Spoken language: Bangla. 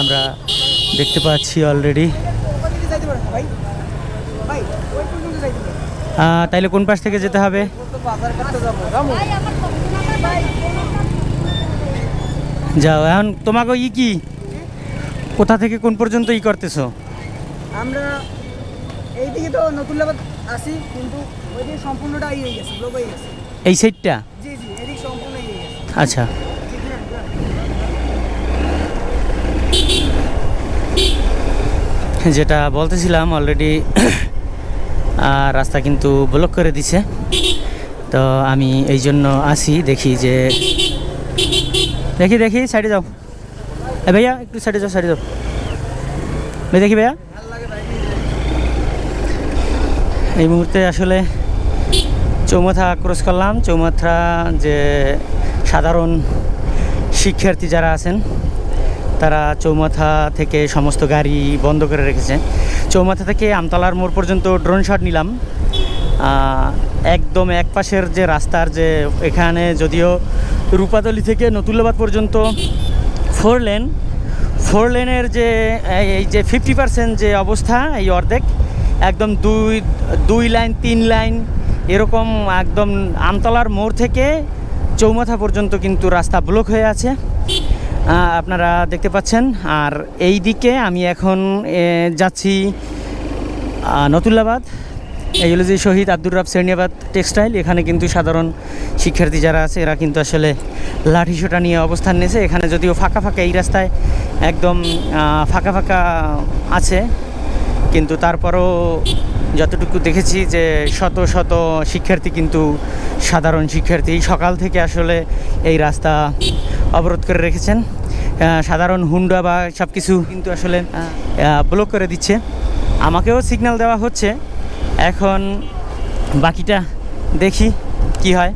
আমরা দেখতে পাচ্ছি অলরেডি ওই তাইলে কোন পাশ থেকে যেতে হবে? যাও এখন তোমাকে ই কি? কোথা থেকে কোন পর্যন্ত ই করতেছো? আমরা এইদিকে তো নতুন লেবার আসি কিন্তু ওইদিকে সম্পূর্ণটা ইয়ে হয়ে গেছে ব্লক হয়ে গেছে। এই সাইডটা জি জি এদিকে সম্পূর্ণ হয়ে গেছে। আচ্ছা জি জি যেটা বলতেছিলাম অলরেডি রাস্তা কিন্তু ব্লক করে দিছে। তো আমি এই জন্য আসি দেখি যে, দেখি দেখি সাইডে যাও। এ ভাইয়া, একটু সাইডে যাও সাইডে যাও। ভাই, দেখি ভাইয়া। এই মুহূর্তে আসলে চৌমাথা ক্রস করলাম। চৌমাথা যে সাধারণ শিক্ষার্থী যারা আছেন তারা চৌমাথা থেকে সমস্ত গাড়ি বন্ধ করে রেখেছে। চৌমাথা থেকে আমতলার মোড় পর্যন্ত ড্রোন শট নিলাম। একদম এক পাশের যে রাস্তার যে এখানে যদিও রূপাতলি থেকে নতুল্লাবাদ পর্যন্ত ফোর লেন ফোর লেনের যে, এই- যে ফিফটি পার্সেন্ট যে অবস্থা, এই অর্ধেক, একদম দুই দুই লাইন তিন লাইন এরকম একদম আমতলার মোড় থেকে চৌমাথা পর্যন্ত কিন্তু রাস্তা ব্লক হয়ে আছে। আপনারা দেখতে পাচ্ছেন। আর এই দিকে আমি এখন যাচ্ছি নতুল্লাবাদ। এই হলো যে শহীদ আব্দুর রাব শ্রেণিয়াবাদ টেক্সটাইল। এখানে কিন্তু সাধারণ শিক্ষার্থী যারা আছে, এরা কিন্তু আসলে লাঠি সোটা নিয়ে অবস্থান নিয়েছে। এখানে যদিও ফাঁকা ফাঁকা এই রাস্তায় একদম ফাঁকা ফাঁকা আছে, কিন্তু তারপরও যতটুকু দেখেছি যে শত শত শিক্ষার্থী কিন্তু সাধারণ শিক্ষার্থী। সকাল থেকে আসলে এই রাস্তা অবরোধ করে রেখেছেন। সাধারণ হুন্ডা বা সব কিছু কিন্তু আসলে ব্লক করে দিচ্ছে। আমাকেও সিগন্যাল দেওয়া হচ্ছে। এখন বাকিটা দেখি কি হয়।